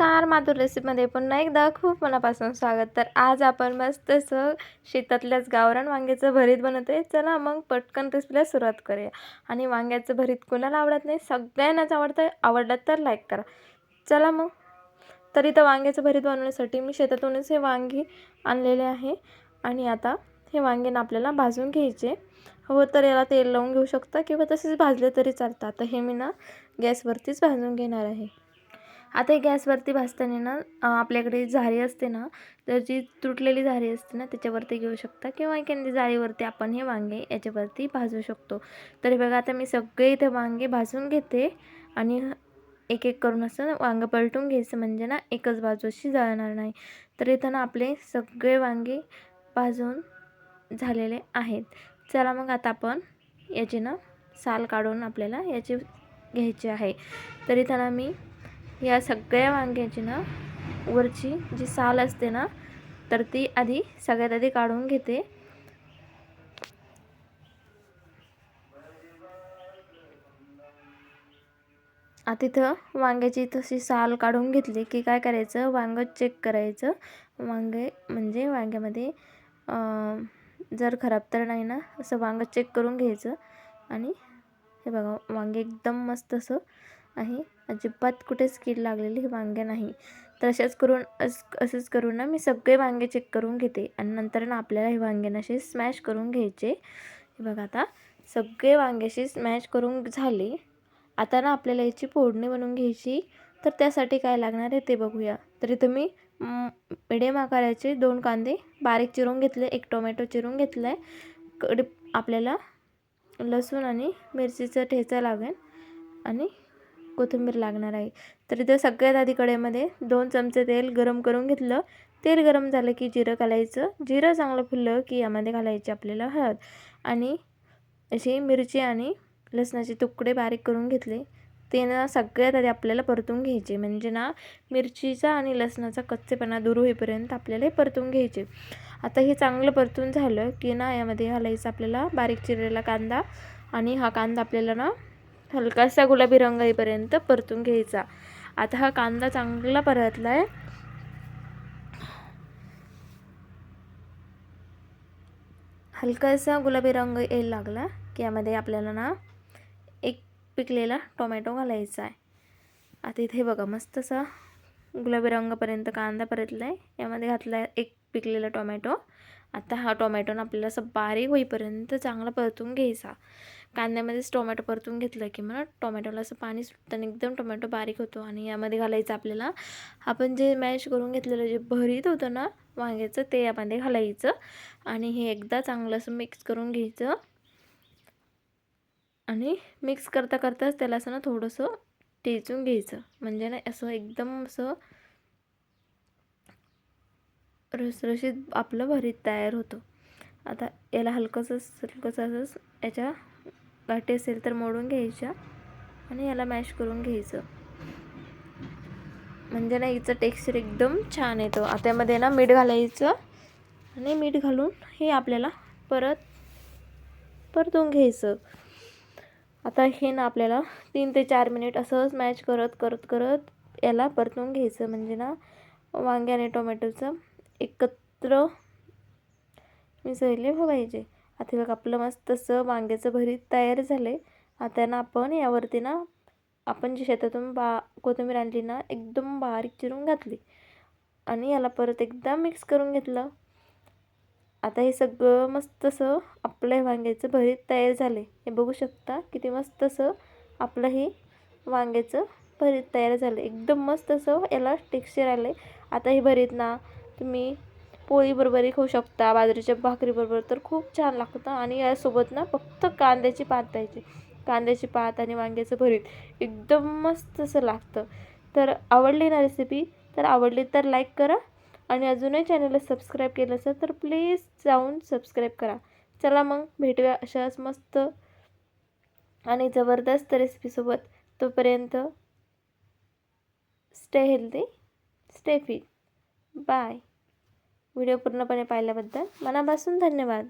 नमस्कार माधुर रेसिपीमध्ये पुन्हा एकदा खूप मनापासून स्वागत. तर आज आपण मस्त असं शेतातल्याच गावरान वांग्याचं भरीत बनवतो आहे चला मग पटकन रेसिपीला सुरुवात करूया. आणि वांग्याचं भरीत कोणाला आवडत नाही सगळ्यांनाच आवडतं आवडलं तर लाईक करा. चला मग. तर इथं वांग्याचं भरीत बनवण्यासाठी मी शेतातूनच हे वांगी आणलेले आहे. आणि आता हे वांगे आपल्याला भाजून घ्यायचे. हो तर याला तेल लावून घेऊ शकता किंवा तसेच भाजले तरी चालतं. आता हे मी ना गॅसवरतीच भाजून घेणार आहे. आता हे गॅसवरती भाजताना ना आपल्याकडे झारी असते ना तर जी तुटलेली झारी असते ना त्याच्यावरती घेऊ शकता. किंवा एखादी जाळीवरती आपण हे वांगे याच्यावरती भाजू शकतो. तर बघा आता मी सगळे इथे वांगे भाजून घेते आणि एक एक करून असं वांगं पलटून घ्यायचं. म्हणजे ना एकच बाजू अशी जळणार नाही. तर इथं ना आपले सगळे वांगे भाजून झालेले आहेत. चला मग आता आपण याची ना साल काढून आपल्याला याची घ्यायची आहे. तर इथं ना मी या सगळ्या वांग्याची ना वरची जी साल असते ना तर ती आधी सगळ्यात आधी काढून घेते. आता इथं वांग्याची तशी साल काढून घेतली की काय करायचं? वांगं चेक करायचं. वांगे म्हणजे वांग्यामध्ये जर खराब तर नाही ना असं वांगं चेक करून घ्यायचं. आणि हे बघा वांगे एकदम मस्त असं आहे. अजिबात कुठेच कीड लागलेली वांगे नाही. तर अशाच करून अस असंच करून ना मी सगळे वांगे चेक करून घेते. आणि नंतर ना आपल्याला हे वांगे असे स्मॅश करून घ्यायचे. हे बघा आता. सगळे वांग्याशी स्मॅश करून झाले. आता ना आपल्याला याची फोडणी बनवून घ्यायची. तर त्यासाठी काय लागणार आहे ते बघूया. तर इथं मी मिडियम आकाराचे दोन कांदे बारीक चिरून घेतले एक टोमॅटो चिरून घेतला आहे आपल्याला लसूण आणि मिरचीचं ठेचा लागेल. आणि कोथिंबीर लागणार आहे. तर इथं सगळ्यात आधी कडेमध्ये दोन चमचे तेल गरम करून घेतलं. तेल गरम झालं की जिरं घालायचं. जिरं चांगलं फुललं की यामध्ये घालायचे आपल्याला हळद. आणि अशी मिरची आणि लसणाचे तुकडे बारीक करून घेतले. ते ना सगळ्यात आधी आपल्याला परतून घ्यायचे. म्हणजे ना मिरचीचा आणि लसणाचा कच्चेपणा दूर होईपर्यंत आपल्याला हे परतून घ्यायचे. आता हे चांगलं परतून झालं की ना यामध्ये घालायचं आपल्याला बारीक चिरलेला कांदा. आणि हा कांदा आपल्याला ना हलकासा गुलाबी रंग येईपर्यंत परतून घ्यायचा. आता हा कांदा चांगला परतला आहे हलकासा गुलाबी रंग यायला लागला की यामध्ये आपल्याला ना एक पिकलेला टोमॅटो घालायचा आहे. आता इथे बघा मस्त असा गुलाबी रंगापर्यंत कांदा परतला आहे यामध्ये घातला आहे एक पिकलेला टोमॅटो. आता हा टोमॅटोनं आपल्याला असं बारीक होईपर्यंत चांगला परतून घ्यायचा. कांद्यामध्येच टोमॅटो परतून घेतलं की मग टोमॅटोला असं पाणी सुटतं एकदम टोमॅटो बारीक होतो आणि यामध्ये घालायचं आपल्याला. आपण जे मॅश करून घेतलेलं जे भरीत होतं ना वांग्याचं ते यामध्ये घालायचं आणि हे एकदा चांगलं असं मिक्स करून घ्यायचं. आणि मिक्स करता करताच त्याला असं ना थोडंसं टेचून घ्यायचं. म्हणजे ना असं एकदम असं रसरशीत आपलं भरीत तयार होतं. आता याला हलकंसं हलकंसं असंच याच्या गाठी असेल तर मोडून घ्यायच्या आणि याला मॅश करून घ्यायचं. म्हणजे ना हिचं टेक्स्चर एकदम छान येतं. आता यामध्ये ना मीठ घालायचं आणि मीठ घालून हे आपल्याला परत परतून घ्यायचं. आता हे ना आपल्याला तीन ते चार मिनिट असंच मॅच करत करत करत याला परतून घ्यायचं. म्हणजे ना वांगे आणि टोमॅटोचं एकत्र मी सहली पाहिजे आता बघ आपलं मस्त असं वांग्याचं भरीत तयार झालं. आहे आता ना आपण यावरती ना आपण जी शेतातून बा कोथिंबीर आणली ना एकदम बारीक चिरून घातली. आणि याला परत एकदा मिक्स करून घेतलं. आता हे सगळं मस्त असं आपलं वांग्याचं भरीत तयार झाले. हे बघू शकता किती मस्त असं आपलं हे वांग्याचं भरीत तयार झालं. एकदम मस्त असं याला टेक्स्चर आलं. आता हे भरीत ना तुम्ही पोळीबरोबरही खाऊ शकता बाजरीच्या भाकरीबरोबर तर खूप छान लागतं. आणि यासोबत ना फक्त कांद्याची पात द्यायची. कांद्याची पात आणि वांग्याचं भरीत एकदम मस्त असं लागतं. तर आवडली ना रेसिपी तर आवडली तर लाईक करा. आणि अजूनही चॅनलला सबस्क्राईब केलं असेल तर प्लीज जाऊन सबस्क्राईब करा. चला मग भेटूया अशाच मस्त आणि जबरदस्त रेसिपीसोबत तोपर्यंत stay healthy stay fit bye video पूर्णपणे पाहिल्याबद्दल मनापासून धन्यवाद.